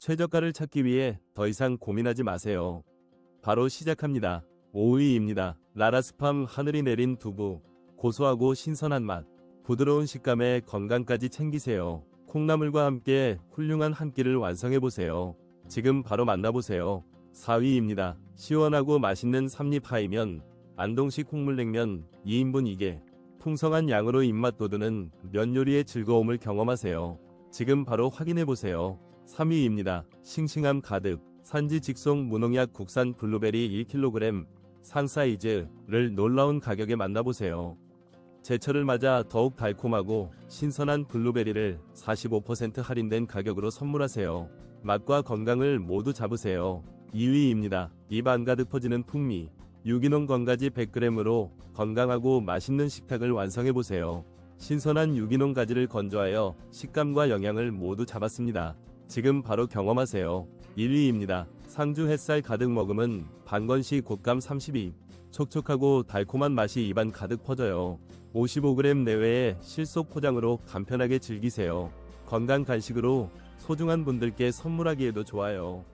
최저가를 찾기 위해 더 이상 고민하지 마세요. 바로 시작합니다. 5위입니다. 라라스팜 하늘이 내린 두부. 고소하고 신선한 맛. 부드러운 식감에 건강까지 챙기세요. 콩나물과 함께 훌륭한 한 끼를 완성해보세요. 지금 바로 만나보세요. 4위입니다. 시원하고 맛있는 삼립하이면 안동식 콩물냉면 2인분 2개. 풍성한 양으로 입맛 돋우는 면 요리의 즐거움을 경험하세요. 지금 바로 확인해보세요. 3위입니다. 싱싱함 가득 산지 직송 무농약 국산 블루베리 1kg 상 사이즈를 놀라운 가격에 만나보세요. 제철을 맞아 더욱 달콤하고 신선한 블루베리를 45% 할인된 가격으로 선물하세요. 맛과 건강을 모두 잡으세요. 2위입니다. 입 안 가득 퍼지는 풍미. 유기농 건가지 100g으로 건강하고 맛있는 식탁을 완성해보세요. 신선한 유기농 가지를 건조하여 식감과 영양을 모두 잡았습니다. 지금 바로 경험하세요. 1위입니다. 상주 햇살 가득 먹음은 반건시 곶감 32. 촉촉하고 달콤한 맛이 입안 가득 퍼져요. 55g 내외의 실속 포장으로 간편하게 즐기세요. 건강 간식으로 소중한 분들께 선물하기에도 좋아요.